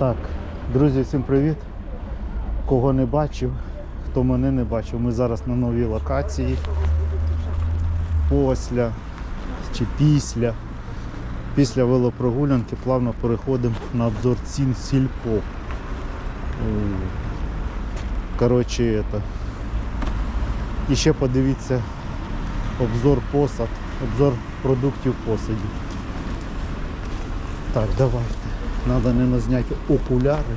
Так, друзі, всім привіт. Кого не бачив, хто мене не бачив, ми зараз на новій локації. Після чи після. Після велопрогулянки плавно переходимо на обзор цін сільпо. Коротше, это. І ще подивіться обзор посад, обзор продуктів посадів. Так, давайте. Треба не зняти окуляри.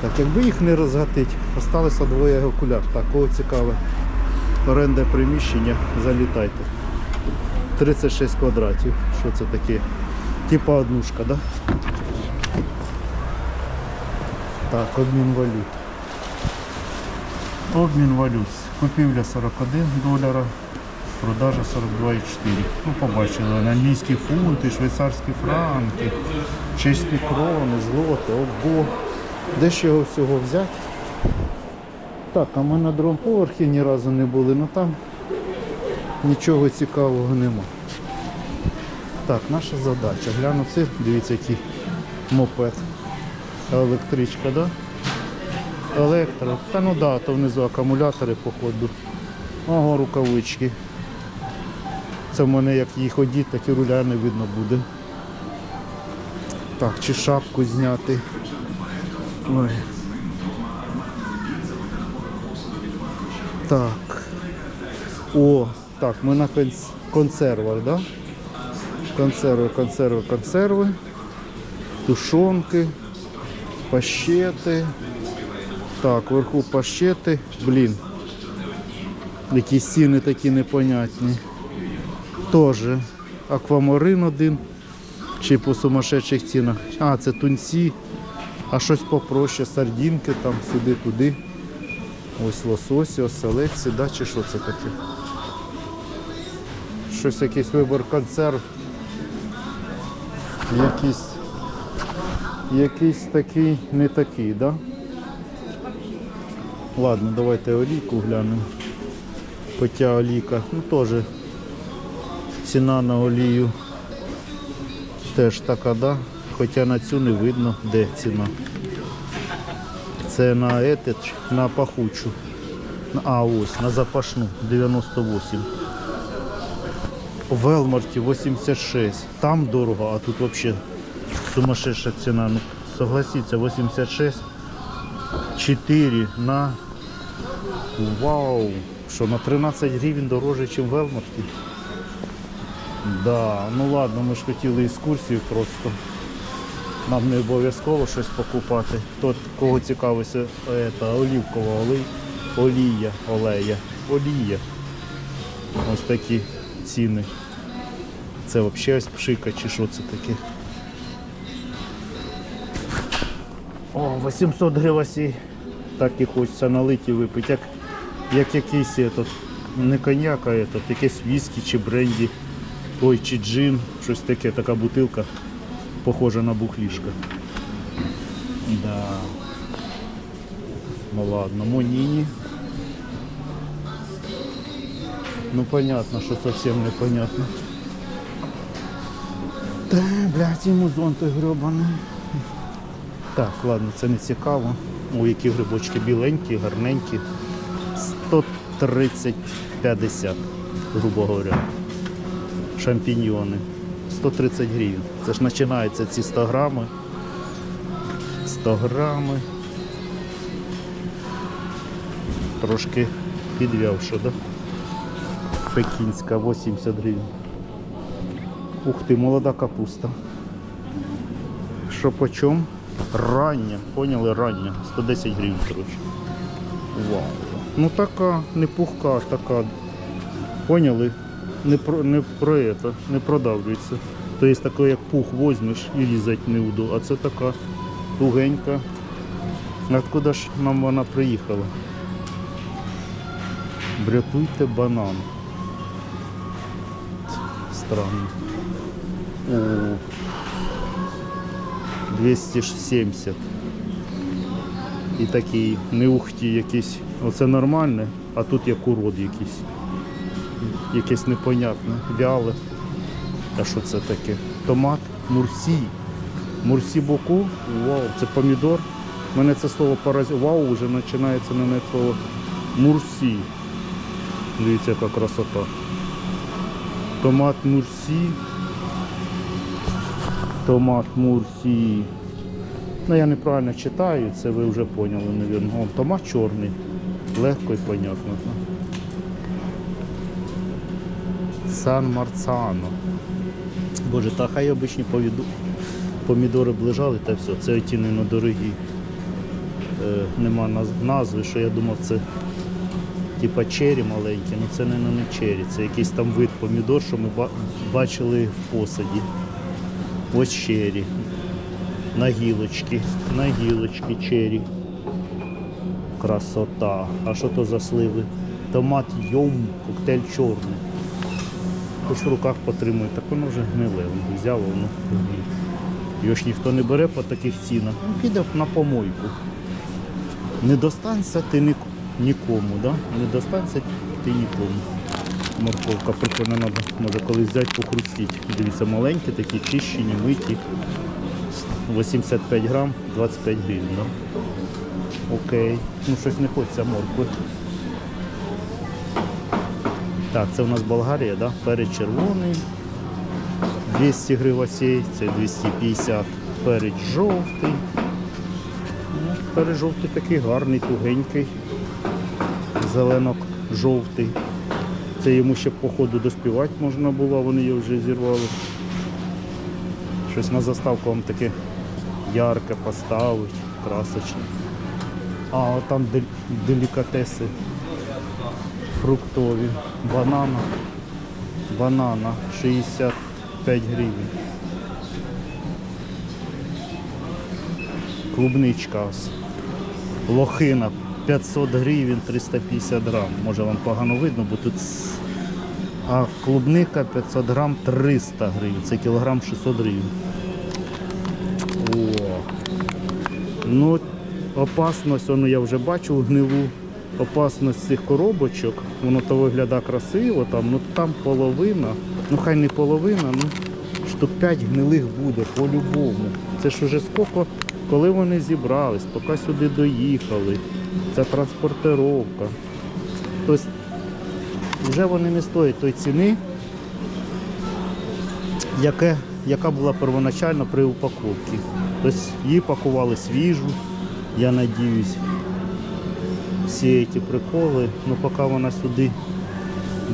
Так, якби їх не розгатить, осталося двоє окуляр. Так, кого цікаве. Оренда приміщення, залітайте. 36 квадратів. Що це таке? Типа однушка, да? Так, обмін валют. Обмін валют. Купівля 41 доляра, продажа 42,4. Ну, побачили, англійські фунти, швейцарські франки, чеські крони, злоти, ого. Де ще його всього взяти? Так, а ми на другому поверхі ні разу не були, але там нічого цікавого нема. Так, наша задача. Гляну дивіться, який мопед. Електричка, да? Електро. Та ну да, то внизу акумулятори походу. Ого, рукавички. Це в мене як їх одіть, так і руля не видно буде. Так, чи шапку зняти. Ой. Так. О, так, ми на конс- консервах, да? Консерви, консерви, консерви. Тушонки, пащети. Так, вверху пащети. Блін. Якісь ціни такі непонятні. Тоже аквамарин один. Чи по сумасшедших цінах. А, це тунці. А щось попроще, сардінки там сюди-туди. Ось лососі, оселедці, да, чи що це таке? Щось якийсь вибор консерв. Якийсь, якийсь такий, не такий, да? Ладно, давайте олійку глянемо. Хоча олійка, ну теж ціна на олію теж така, да? Хоча на цю не видно, де ціна. Це на этот, на пахучу. А, ось, на запашну 98. В Велмарті 86. Там дорого, а тут взагалі сумасшедша ціна. Ну, согласіться, 86. 4 на. Вау! Що на 13 гривень дороже, ніж в Велмарті? Да, ну ладно, ми ж хотіли екскурсію просто. Нам не обов'язково щось покупати. Тот, кого цікавиться, это, олівкова олей, олія, олея, олія. Ось такі ціни. Це взагалі ось пшика чи що це таке. О, 800 гривень. Так і хочеться налити і випити. Як, як якийсь этот, не коньяк, а этот, якийсь віскі чи бренді. Ой, чи джин, щось таке, така бутилка, похожа на бухлішка. Да. Ну ладно, Моніні. Ну понятно, що зовсім непонятно. Та, блядь, і музон той гребаний. Так, ладно, це не цікаво. О, які грибочки біленькі, гарненькі. 130-50, грубо говоря. Шампіньйони. 130 гривень. Це ж починаються ці 100 грами. 100 грами. Трошки підвявши, да? Пекінська 80 гривень. Ух ти, молода капуста. Що по чому? Рання, поняли, рання. 110 гривень, коротше. Вау. Ну така, не пухка, така. Поняли? Не про не про это, не продавлюється. То є таке, як пух возьмеш і різати не буду, а це така тугенька. Откуда ж нам вона приїхала? Брятуйте банан. Странно. О, 270. І такий не ухті якийсь. Оце нормальне, а тут як урод якийсь. Якесь непонятне, вяле. А що це таке? Томат Мурсій. Мурсі боку, вау, це помідор. Мене це слово поразило. Вау, вже починається на мене слово мурсі. Дивіться, яка красота. Томат мурсі. Томат мурсі. Ну я неправильно читаю, це ви вже поняли, мабуть. Томат чорний. Легко і понятно. Сан Марцано. Боже, та хай обичні помідори б лежали та все. Це ті не дорогі. Е, нема назви, що я думав, це типа чері маленькі, ну це не, не чері, це якийсь там вид помідор, що ми бачили в посаді. Ось чері. На гілочки, на гілочки чері. Красота. А що то за сливи? Томат йом, коктейль чорний. Хоч в руках потримує, так воно вже гниле. Він Взяв, воно гниє. Його ж ніхто не бере по таких цінах. Ну, піде на помойку. Не достанься ти ні- нікому, да? Не достанься ти нікому. Морковка прикольно треба, може колись взяти похрустіть. Дивіться, маленькі такі, чищені, миті. 85 грам, 25 гривень. Да? Окей. Ну щось не хочеться моркви. Так, це у нас Болгарія, да? перець червоний. 200 гривасей, це 250. Перець жовтий. Ну, перець жовтий такий гарний, тугенький. Зеленок жовтий. Це йому ще по ходу доспівати можна було, вони його вже зірвали. Щось на заставку вам таке ярке поставить, красочне. А, от там делікатеси фруктові. Банана. Банана 65 гривень. Клубничка. Лохина 500 гривень 350 грам. Може вам погано видно, бо тут. А клубника 500 грам 300 гривень. Це кілограм 600 гривень. О. Ну, воно я вже бачив гнилу. Опасність цих коробочок, воно то виглядає красиво, там, ну там половина, ну хай не половина, ну штук 5 гнилих буде по-любому. Це ж уже скільки, коли вони зібрались, поки сюди доїхали. Це транспортировка. Тобто вже вони не стоять той ціни, яке, яка була первоначально при упаковці. Тобто її пакували свіжу, я надіюсь, всі ці приколи, ну поки вона сюди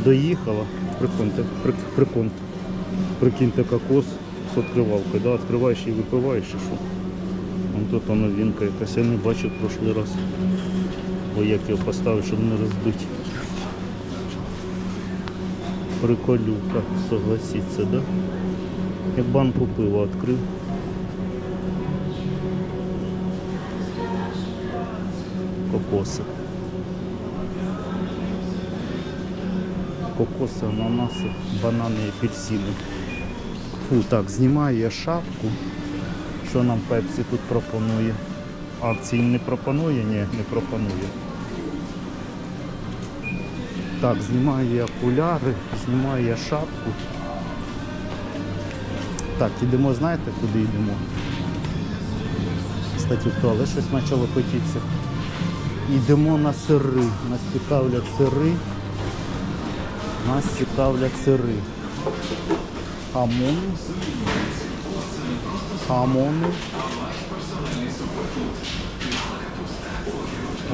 доїхала, прикиньте, при, прикиньте, прикиньте кокос з відкривалкою, да? відкриваєш і випиваєш, і що. Вон тут воно вінка якась, я не бачив прошлий раз. Бо як його поставити, щоб не розбити. Приколюка, согласіться, да? Як банку пива відкрив. Кокоси. Кокоси, ананаси, банани, апельсини. Фу, так, знімаю я шапку. Що нам Пепсі тут пропонує? Акції не пропонує? Ні, не пропонує. Так, знімаю я окуляри, знімаю я шапку. Так, ідемо, знаєте, куди йдемо? Кстати, в туалет щось почало хотітися. Йдемо на сири. Нас цікавлять сири. Нас цікавлять сири. Хамон. Хамони.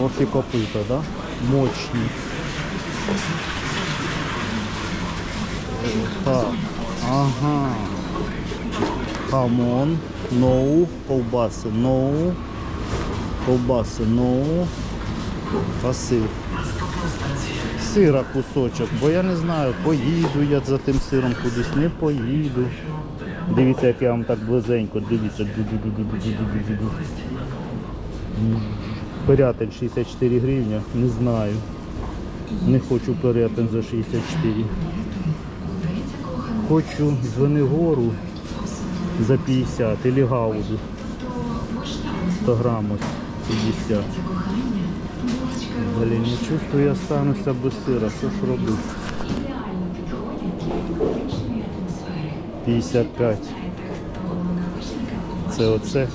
Ох і копита, да? Мощні. Так. Ага. Хамон. Ноу. Ковбаси. Ноу. Ковбаси. Ноу. Сир. Сира кусочок, бо я не знаю, поїду я за тим сиром кудись, не поїду. Дивіться, як я вам так близенько, дивіться. Пирятин 64 гривня, не знаю. Не хочу пирятин за 64. Хочу Звенигору за 50 или гауду. 100 грам ось 50. Блін, не чувствую, я остануся без сира. Що ж робити? 55. це оце.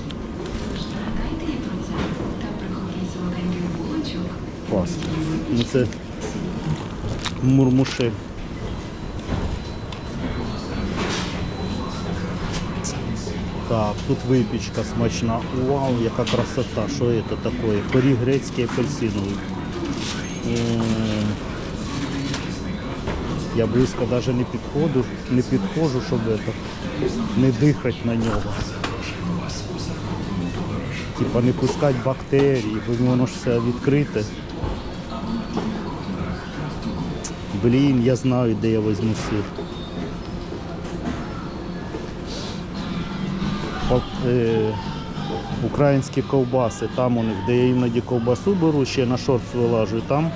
Паста. Ну це мурмушель. Так, тут випічка смачна. Вау, яка красота. Що це таке? Пиріг грецький апельсиновий. Я близько навіть не підходжу, не підходжу, щоб это, не дихати на нього. Типа не пускати бактерії, бо воно ж все відкрите. Блін, я знаю, де я візьму сир. От, е, українські ковбаси, там у них, де я іноді ковбасу беру, ще на шорт вилажу, там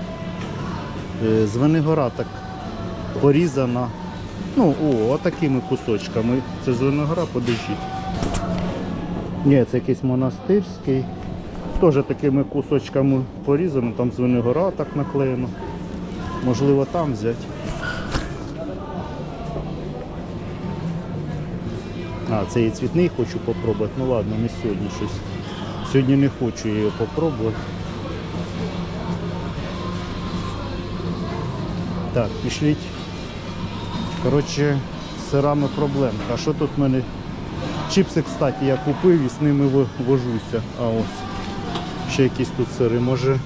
е, з винограда так порізана. Ну, о, отакими кусочками. Це з винограда. Ні, це якийсь монастирський. Теж такими кусочками порізано, там з винограда так наклеєно. Можливо, там взяти. А, це і цвітний хочу попробувати. Ну ладно, не сьогодні щось. Сьогодні не хочу її попробувати. Так, пішліть. Коротше, з сирами проблемка. А що тут в мене? Чіпси, кстати, я купив і з ними во- вожуся. А ось. Ще якісь тут сири. Може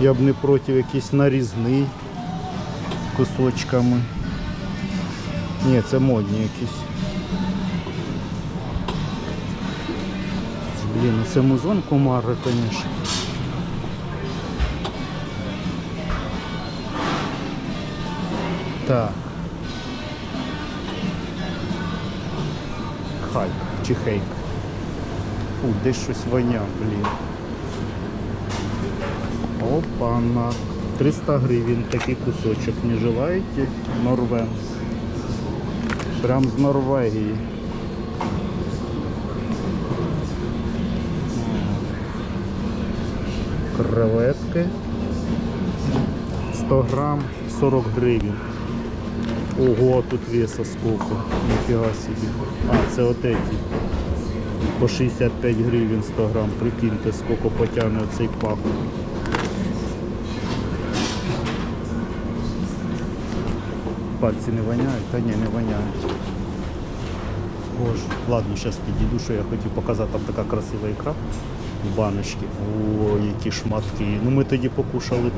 я б не проти якийсь нарізний кусочками. Ні, це модні якісь. Блін, ну це музон комари, звісно. Так. Хай, чи хейк. Фу, десь щось воня, блін. Опа-на. 300 гривень такий кусочок. Не желаєте? Норвен. Прям з Норвегії. Креветки. 100 грам 40 гривень. Ого, тут веса сколько. Ніфіга собі. А, це от эти. По 65 гривень 100 грам. Прикиньте, скільки потягне оцей пак. Пальці не воняють? Та ні, не воняють. Боже, ладно, зараз підійду, що я хотів показати, там така красива ікра в баночці. О, які шматки. Ну ми тоді покушали.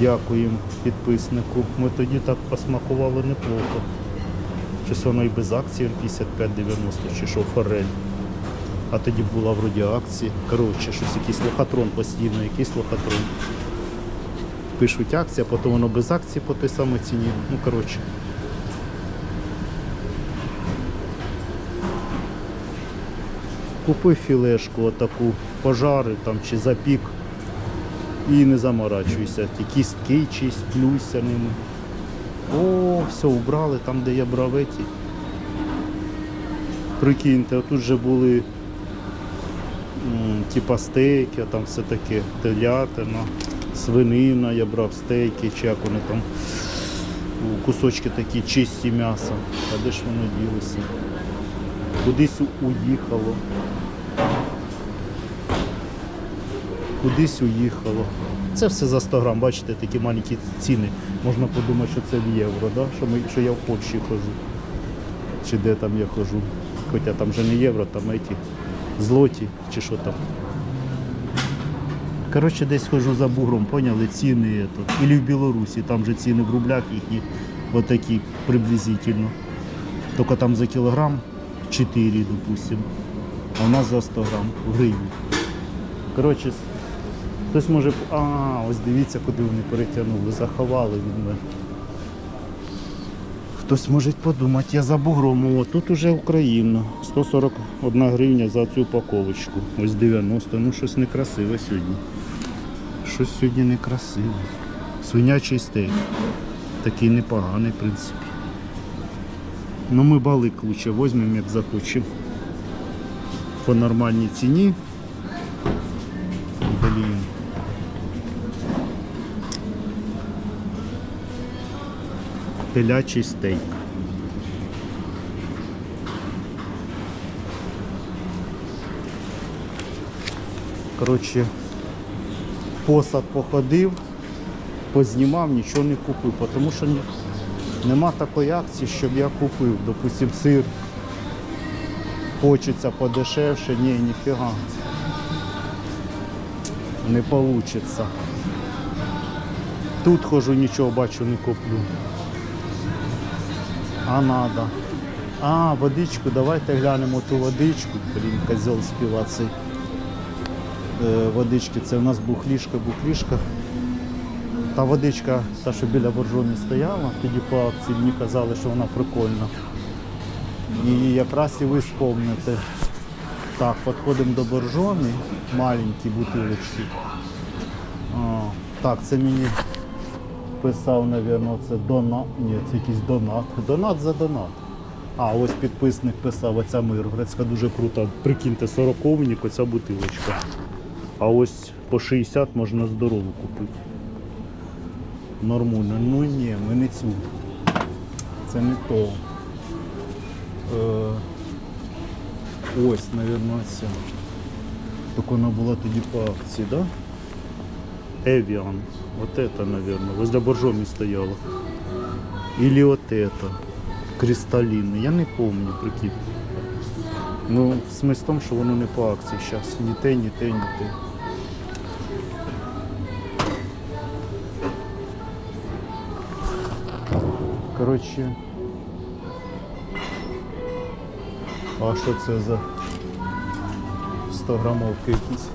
Дякуємо підписнику. Ми тоді так посмакували неплохо. Щось воно і без акції 55,90 чи що форель. А тоді була вроді акція. Коротше, щось якийсь лохотрон постійно, якийсь лохотрон. Пишуть акція, потім воно без акції по той самій ціні. Ну, коротше. Купи філешку отаку, пожари там чи запік і не заморачуйся. Ті кістки чись, плюйся ними. О, все, убрали там, де я брав еті. Прикиньте, отут же були типа стейки, а там все таке телятина, свинина, я брав стейки, чи як вони там кусочки такі чисті м'яса. А де ж воно ділося? Кудись уїхало. Кудись уїхало. Це все за 100 грам, бачите, такі маленькі ціни. Можна подумати, що це в євро, да? що, ми, що я в Польщі хожу. Чи де там я хожу. Хоча там вже не євро, там еті злоті чи що там. Коротше, десь хожу за бугром, поняли, ціни. Это. Ілі в Білорусі, там же ціни в рублях їхні отакі приблизительно. Тільки там за кілограм 4, допустим. А у нас за 100 грам в гривні. Коротше, хтось може. А, ось дивіться, куди вони перетягнули, заховали від мене. Хтось може подумати, я за бугром. О, тут уже Україна. 141 гривня за цю упаковочку. Ось 90. Ну щось некрасиве сьогодні. Щось сьогодні некрасиве. Свинячий стейк. Такий непоганий, в принципі. Ну ми балик лучше возьмемо, як захочемо. По нормальній ціні. Блін. Телячий стейк. Коротше, посад походив, познімав, нічого не купив, тому що нема такої акції, щоб я купив. Допустим, сир хочеться подешевше, ні, ніфіга. Не вийде. Тут хожу, нічого бачу, не куплю. А надо. А, водичку, давайте глянемо ту водичку. Блін, козел співа цей. Е, водички, це у нас бухлішка, бухлішка. Та водичка, та, що біля боржомі стояла, тоді по акції мені казали, що вона прикольна. І якраз і ви спомните. Так, підходимо до боржомі, маленькі бутилочки. А, так, це мені писав, мабуть, це донат. Ні, це якийсь донат. Донат за донат. А, ось підписник писав, оця миргородська дуже крута. Прикиньте, 40 оця бутилочка. А ось по 60 можна здорову купити Нормально. Ну ні, ми не цю. Це не то. Е, ось, мабуть, ця. Так вона була тоді по акції, так? Да? Evian. Вот это, наверное. Возле боржоми стояла. Или вот это. Кристаллины. Я не помню, прикид. Ну, смисл в тому, що воно не по акції зараз. Ні те, ні те, ні те. Коротше. А що це за 100 грамовки якісь?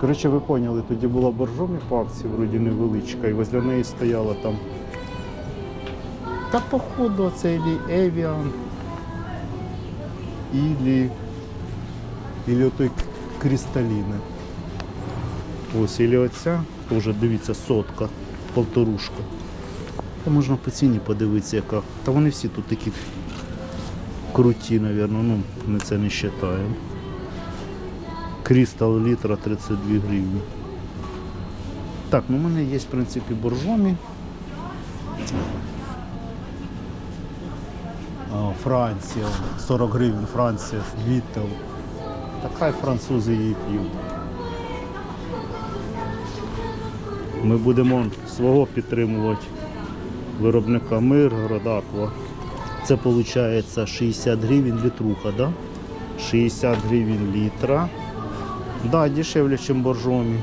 Коротше, ви поняли, тоді була боржомі по акції, вроді невеличка, і возле неї стояла там. Та походу це ілі Evian, ілі, ілі отой Крісталіни. Ось, ілі оця, теж дивіться, сотка, полторушка. Та можна по ціні подивитися, яка. Та вони всі тут такі круті, мабуть, ну ми це не вважаємо. Крістал літра 32 гривні. Так, ну у мене є, в принципі, боржомі. Франція, 40 гривень Франція, Віттел. Та французи її п'ють. Ми будемо свого підтримувати виробника Миргород Аква. Це виходить 60 гривень літруха, да? 60 гривень літра. Да, дешевле, ніж боржомі.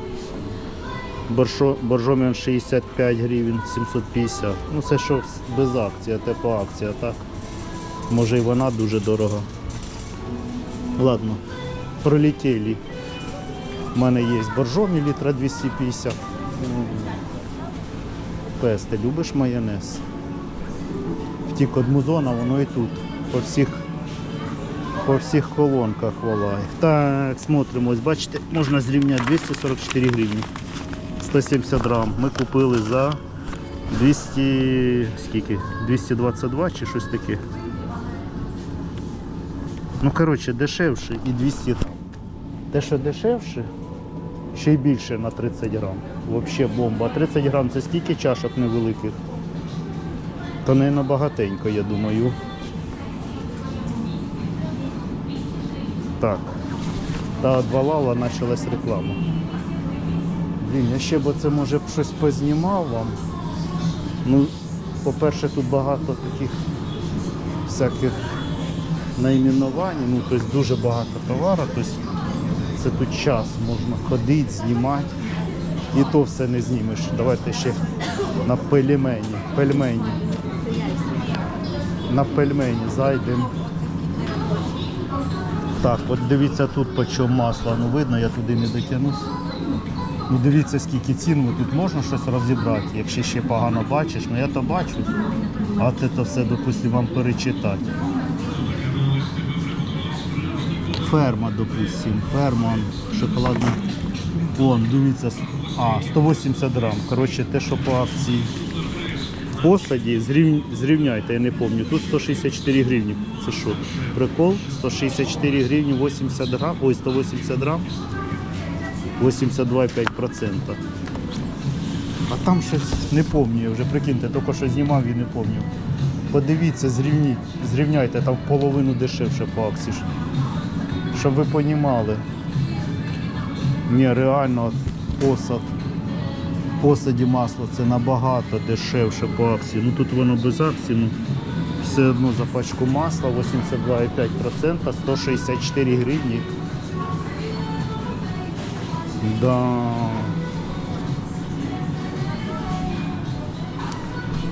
Боршо, боржомі 65 гривень, 750. Ну це що без акції, а те по акції, так. Може і вона дуже дорога. Ладно, пролетіли. У мене є боржомі літра 250. М. Ти любиш майонез? Втік від музона, воно і тут. По всіх по всіх колонках валає. Так, смотримо, ось бачите, можна зрівняти 244 гривні. 170 грам. Ми купили за 200, скільки? 222 чи щось таке. Ну, коротше, дешевше і 200. Те, що дешевше, ще й більше на 30 грам. Взагалі бомба. А 30 грам це скільки чашок невеликих? То не набагатенько, я думаю. Так. Та від Валала почалась реклама. Блін, я ще б це може б щось познімав вам. Ну, по-перше, тут багато таких всяких найменувань, ну, тобто дуже багато товару, тобто це тут час, можна ходити, знімати. І то все не знімеш. Давайте ще на пельмені. Пельмені. На пельмені зайдемо. Так, от дивіться тут по чому масло. Ну видно, я туди не дотягнусь. Ну дивіться скільки цін, ну, тут можна щось розібрати, якщо ще погано бачиш, ну я то бачу. А це то все, допустимо, вам перечитати. Ферма, допустим, ферма, шоколадна. Вон, дивіться, а, 180 грам. Коротше, те, що по акції посаді, зрів... зрівняйте, я не пам'ятаю. Тут 164 гривні. Це що? Прикол? 164 гривні 80 грам, ой, 180 грам. 82,5%. А там щось не пам'ятаю, вже прикиньте, тільки що знімав і не пам'ятаю. Подивіться, зрівніть, зрівняйте, там половину дешевше по акції. Щоб ви розуміли. Ні, реально посад. Посаді масла це набагато дешевше по акції. Ну тут воно без акції, ну все одно за пачку масла 82,5%, 164 гривні. Да.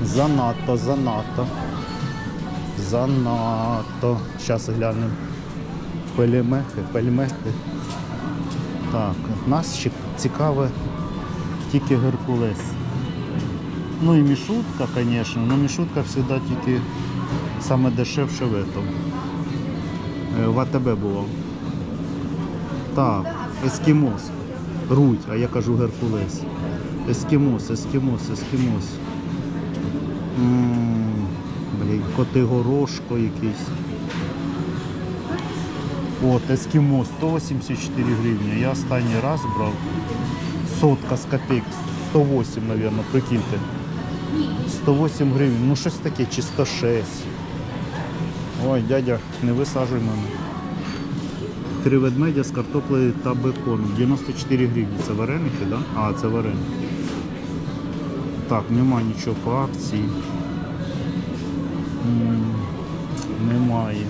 Занадто, занадто. Занадто. Зараз глянемо. Пельмехи, пельмехи. Так, нас ще цікаве тільки Геркулес. Ну і мішутка, звісно, але мішутка завжди тільки саме дешевше в этом. Е, В АТБ було. Так, ескімос. Руть, а я кажу Геркулес. Ескімос, ескімос, ескімос. Блін, коти горошко якийсь. От, ескімо 184 гривні. Я останній раз брав сотка з копійок, 108, мабуть, прикиньте. 108 гривень, ну щось таке, чи 106. Ой, дядя, не висаджуй мене. Три ведмедя з картоплею та беконом. 94 гривні. Це вареники, так? Да? А, це вареники. Так, нема нічого по акції. М, Немає.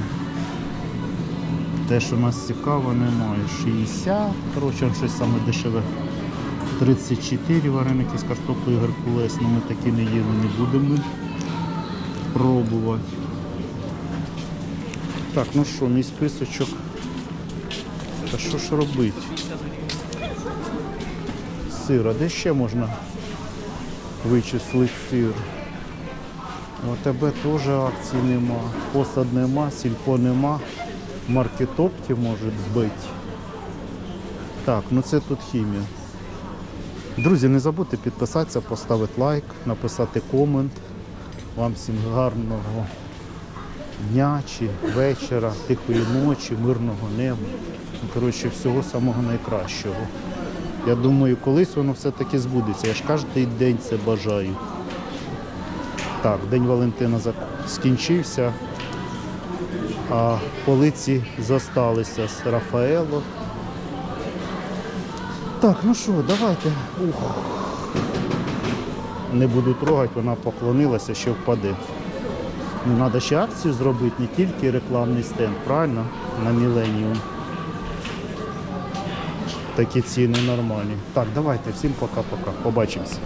Те, що нас цікаво, немає. 60, коротше, щось саме дешеве. 34 вареники з картоплею Геркулес, але ми такі не їли, не будемо пробувати. Так, ну що, мій списочок. Та що ж робити? Сир, а де ще можна вичислити сир? Тебе теж акцій нема, посад нема, сільпо нема, маркетопті може збити. Так, ну це тут хімія. Друзі, не забудьте підписатися, поставити лайк, написати комент. Вам всім гарного дня чи вечора, тихої ночі, мирного неба. Ну, Коротше, всього самого найкращого. Я думаю, колись воно все-таки збудеться. Я ж кожен день це бажаю. Так, День Валентина скінчився, а полиці зосталися з Рафаело. Так, ну що, давайте. Ух. Не буду трогати, вона поклонилася, ще впаде. Ну, треба ще акцію зробити, не тільки рекламний стенд, правильно? На Міленіум. Такі ціни нормальні. Так, давайте, всім пока-пока. Побачимося.